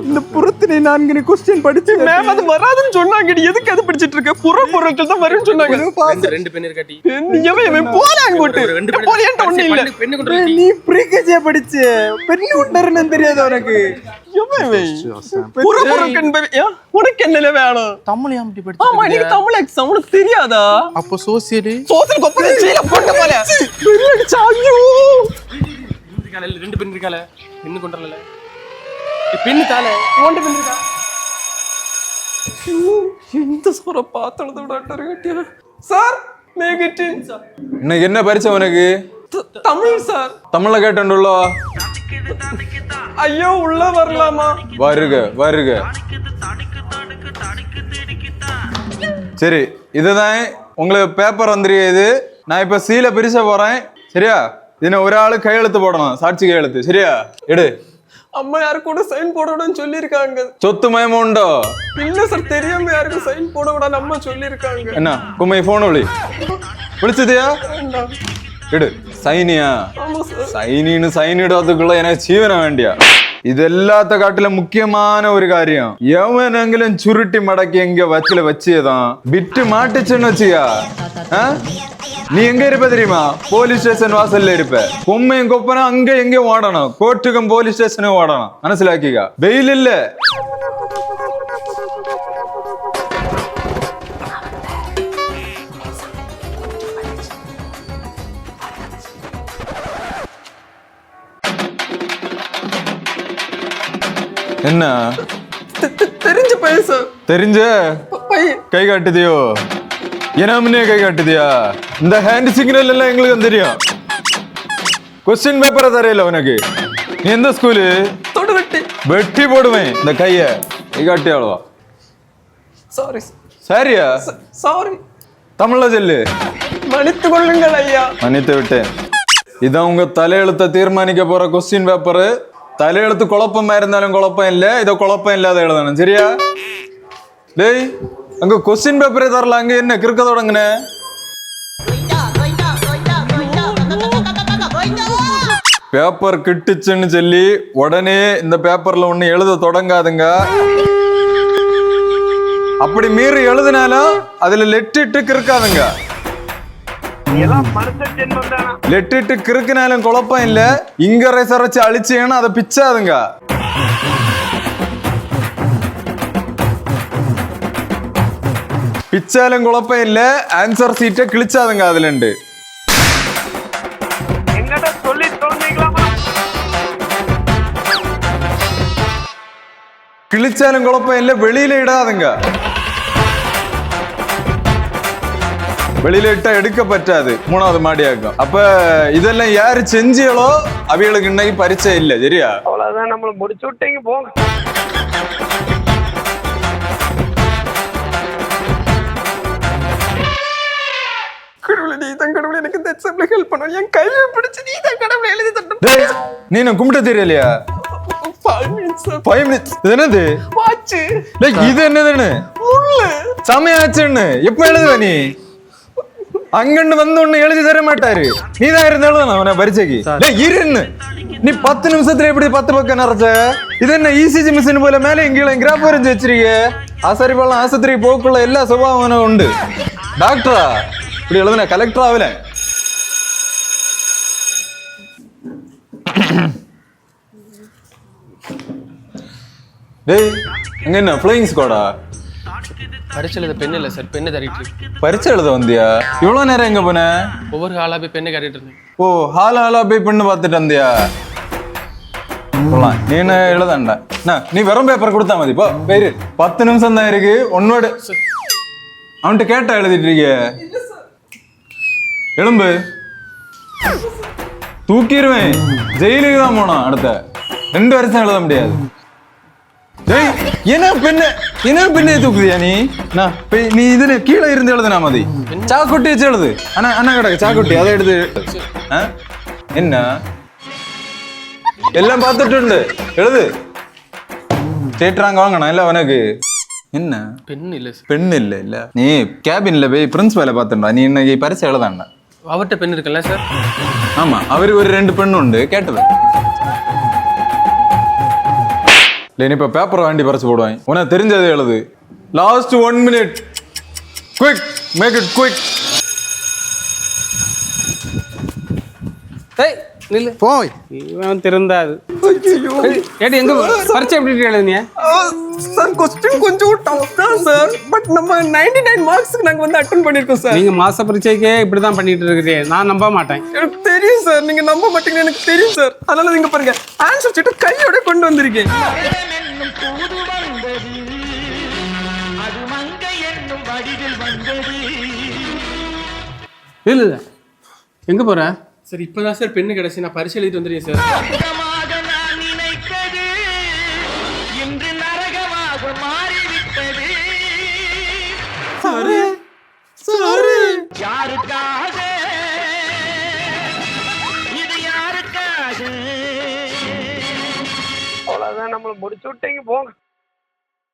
இந்த புறத்தினை நான்கு கொஸ்டின் படிச்சு மேம் அது வராதுன்னு சொன்னாங்க நீ எதுக்கு அது படிச்சிட்டு இருக்க? புற பொருட்கள் தான் வரும்னு சொன்னாங்க. ரெண்டு ரெண்டு பெண் இருக்காட்டி. நீ எவன் இவன் போட்டு. போறியான்ட்டு ஒண்ணு இல்ல. நீ படிச்சு? பெரிய உண்டர்னு தெரியாது உனக்கு? உனக்கு என்னல வேணும்? தமிழ் ஏன் இப்படி ஆமா நீ தமிழ் எக்ஸாம் உனக்கு தெரியாதா? அப்போ சோசியல் சோத்துல கொப்பரை சீல போட்ட போல. பெரிய அடிச்சா ஐயோ. இருக்கால ரெண்டு பெண் இருக்கால பெண்ணு கொண்டு பெண்ணு தால ஓண்டு வந்துருக்கா எந்த டாக்டர் கேட்டியா? Sir negative. சார் இன்னைக்கு என்ன பரிச்சை உனக்கு? தமிழ் சார். தமிழ்ல கேட்டோண்டோ ஐயோ உள்ள வரலாமா? வருக வருக. சரி இதுதான் உங்களுக்கு பேப்பர் வந்துருக்கு நான் இப்ப சீல பிரிச்ச போறேன். சரியா? இதுல ஒரு ஆளு கையெழுத்து போடணும். சாட்சி கையெழுத்து. சரியா? எடு. அம்மா யாரு கூட சைன் போடணும்னு சொல்லியிருக்காங்க சொத்து மயம உண்டோ இல்ல சார் தெரியாம யாருக்கும் சைன் போட விடாது அம்மா சொல்லியிருக்காங்க என்ன கும்மை போன் விளி விழிச்சதையா ഇട് സൈനിയാ സൈനിന് സൈനിടാത്തക്കുള്ള എനിക്ക് ജീവന വേണ്ടിയാ ഇതെല്ലാത്ത കാട്ടിലെ മുഖ്യമായ ഒരു കാര്യം എവനെങ്കിലും ചുരുട്ടി മടക്കി എങ്ക വച്ചില് വെച്ചതാ ബിറ്റ് മാട്ടിച്ചെന്ന് വെച്ചിയാ ഏഹ് நீ எங்க இருப்ப தெரியுமா? போலீஸ் ஸ்டேஷன் வாசல்ல இருப்ப. பொம்மையும் கொப்பனும் அங்க எங்க ஓடணும். கோர்ட்டுக்கும் போலீஸ் ஸ்டேஷனும் ஓடணும். மனசிலாக்கிக்கா. வெயில் இல்ல. என்ன? தெரிஞ்ச பையன் தெரிஞ்ச? கை காட்டுதியோ? என்ன முன்னே கை காட்டுதியா? இந்த ஹேண்ட் சிக்னல் எல்லாம் எங்களுக்கு தெரியும் கொஸ்டின் பேப்பரை தரையில உனக்கு. நீ எந்த ஸ்கூலு வெட்டி போடுவேன் இந்த கைய. கை காட்டி அவ்வளவா சாரி சரியா? சாரி தமிழ்ல சொல்லு. மன்னித்து கொள்ளுங்கள் ஐயா. மன்னித்து விட்டேன். இதான் உங்க தலையெழுத்தை தீர்மானிக்க போற கொஸ்டின் பேப்பர் தலையெழுத்து குழப்பமா இருந்தாலும் குழப்பம் இல்ல இதை குழப்பம் இல்லாத எழுதணும். சரியா? டேய் அங்க கொஸ்டின் பேப்பரே தரல அங்க என்ன கிறுக்க தொடங்குன? பேப்பர் கிட்டுச்சுன்னு சொல்லி உடனே இந்த பேப்பர்ல ஒண்ணு எழுத தொடங்காதுங்க. அப்படி மீறி எழுதினாலும் அதுல லெட்டிட்டு கிறுக்காதுங்க. லெட்டிட்டு கிறுக்கினாலும் குழப்பம் இல்ல. இங்க ரெசரைச்சு அழிச்சேன்னு அதை பிச்சாதுங்க. பிச்சாலும் குழப்பம் இல்ல. ஆன்சர் சீட்டை கிழிச்சாதுங்க அதுல கிழிச்சாலும் குழப்பம் இல்ல வெளியில இடாதுங்க வெளியில இட்டா எடுக்க பറ്റാது மூணாவது மாடியாக்கும் அப்ப இதெல்லாம் யாரு செஞ்சியளோ அவிகளுக்கு இன்னைக்கு பரிச்சை இல்ல சரியா அவ்வளவுதான் நம்மள முடிச்சு விட்டீங்க போங்க கடவுளை நீ தான் கடவுளை எனக்கு இந்த எக்ஸாம்ல ஹெல்ப் பண்ணும் என் கையை பிடிச்சு நீ தான் கடவுளை எழுதி தரணும் டேய் நீ நான் கும்பிட்ட தெரியலையா ஃபைவ் மினிட்ஸ் இது என்னது வாட்சு இது என்னதுன்னு? சமயாச்சுன்னு. எப்ப எழுதுவ நீ? அங்கன்னு வந்து ஒண்ணு எழுதி தர மாட்டாரு. நீ தான் இருந்து எழுதணும் அவனை பரிச்சைக்கு இருன்னு. நீ பத்து நிமிஷத்துல எப்படி பத்து பக்கம் நிறைச்ச இது என்ன E இசிஜி மிஷின் போல மேலே எங்கேயும் கிராப் வரைஞ்சு வச்சிருக்க? ஆசாரி பழம் ஆஸ்பத்திரி போக்குள்ள எல்லா சுபாவனும் உண்டு. டாக்டரா இப்படி எழுதுன கலெக்டர் ஆகல டேய் அங்க என்ன ஃப்ளையிங் ஸ்குவாடா பரிச்சையில் இந்த பெண்ணு இல்லை சார் பெண்ணு தரிட்டு இருக்கு. பரிச்சை எழுத வந்தியா? இவ்வளவு நேரம் எங்க போன? ஒவ்வொரு ஆளா போய் பெண்ணை கட்டிட்டு இருந்தேன். ஓ ஹால ஹாலா போய் பெண்ணு பார்த்துட்டு வந்தியா? போலாம் நீ என்ன எழுதாண்டா? என்ன, நீ வெறும் பேப்பர் கொடுத்தா மதி போ பேரு பத்து நிமிஷம் தான் இருக்கு உன்னோட அவன்கிட்ட கேட்டா எழுதிட்டு இருக்கிய? எலும்பு. தூக்கிடுவேன் ஜெயிலுக்கு தான் போனோம் அடுத்த. ரெண்டு வருஷம் எழுத முடியாது. டேய் என்ன பெண்ணு? என்ன பெண்ணை தூக்குதியா நீ? நான் நீ இதுல கீழே இருந்து எழுதுனா மதி. சாக்குட்டி வச்சு எழுது. அண்ணா அண்ணா கிடக்கு சாக்குட்டி. அதை எடுத்து? என்ன? எல்லாம் பார்த்துட்டு எழுது. தேட்டுறாங்க வாங்கண்ணா இல்ல உனக்கு என்ன? பெண்ணு இல்லை பெண் இல்ல இல்ல. நீ கேபின்ல போய் பிரின்ஸ் வேலை பார்த்துட்டா நீ இன்னைக்கு பரிசு எழுதாண்டா அவர்கிட்ட பெண் இருக்குல்ல சார் ஆமா அவருக்கு ஒரு ரெண்டு பெண்ணு உண்டு. கேட்டது இல்லை இனி இப்போ பேப்பரை வாண்டி பறிச்சு போடுவேன் உனக்கு தெரிஞ்சதை எழுது. Last one minute quick make it quick ஏய் நில்லு. போய். இவன் திருந்தாது ஏடி எங்க பரிச்சை எப்படி எழுதுனியா? சார் கொஸ்டின் கொஞ்சம் டஃப் தான் சார் பட் நம்ம 99 நைன் மார்க்ஸ்க்கு நாங்க வந்து அட்டன் பண்ணிருக்கோம் சார் நீங்க மாச பரீட்சைக்கே இப்படிதான் பண்ணிட்டு இருக்கிறீங்க. நான் நம்ப மாட்டேன். எனக்கு தெரியும் சார் நீங்க நம்ப மாட்டீங்கன்னு எனக்கு தெரியும் சார் அதனால நீங்க பாருங்க. ஆன்சர் சீட்டு கையோட கொண்டு வந்திருக்கேன். இல்ல இல்ல. எங்க போற? சார் இப்பதான் சார் பெண்ணு கிடைச்சி. நான் பரிசு எழுதிட்டு வந்துடுறேன் சார் நம்மளை முடிச்சு விட்டீங்க போங்க.